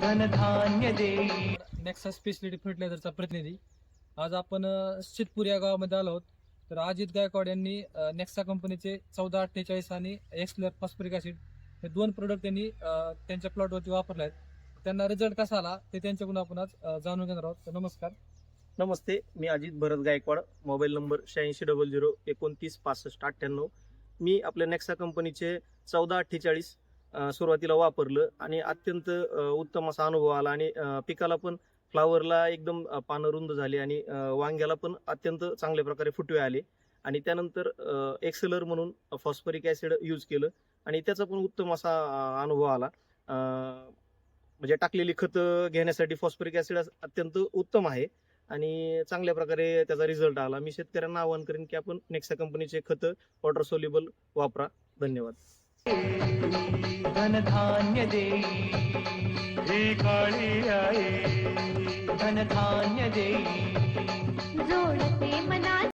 धनधान्य देई Nexa speciality फर्टिलायझरचा प्रतिनिधी. आज आपण शितपूर या गावामध्ये आलो आहोत. तर अजित गायकवाड यांनी नेक्सा कंपनीचे चौदा अठ्ठेचाळीस आणि एक्सलर फॉस्फरिक ऍसिड हे दोन प्रोडक्ट त्यांनी त्यांच्या प्लॉटवरती वापरले आहेत. त्यांना रिझल्ट कसा आला ते त्यांच्याकडून आपण आज जाणून घेणार आहोत. तर नमस्कार. नमस्ते मी अजित भरत गायकवाड. मोबाईल नंबर शहाऐंशी डबल झिरो एकोणतीस पासष्ट अठ्ठ्याण्णव मी आपल्या नेक्सा कंपनीचे चौदा अठ्ठेचाळीस सुरुवातीला वापरलं आणि अत्यंत उत्तम असा अनुभव आला आणि पिकाला पण फ्लावरला एकदम पानं रुंद झाली आणि वांग्याला पण अत्यंत चांगल्या प्रकारे फुटवे आले. आणि त्यानंतर एक्सेलर म्हणून फॉस्फरिक ॲसिड यूज केलं आणि त्याचा पण उत्तम असा अनुभव आला. म्हणजे टाकलेली खतं घेण्यासाठी फॉस्फरिक ॲसिड अत्यंत उत्तम आहे. आणि चांगल्या प्रकारे त्याचा रिझल्ट आला. मी शेतकऱ्यांना आवाहन करेन की आपण नेक्सा कंपनीचे खतं वॉटर सोल्युबल वापरा. धन्यवाद. धनधान्य देई काळी आई धनधान्य देई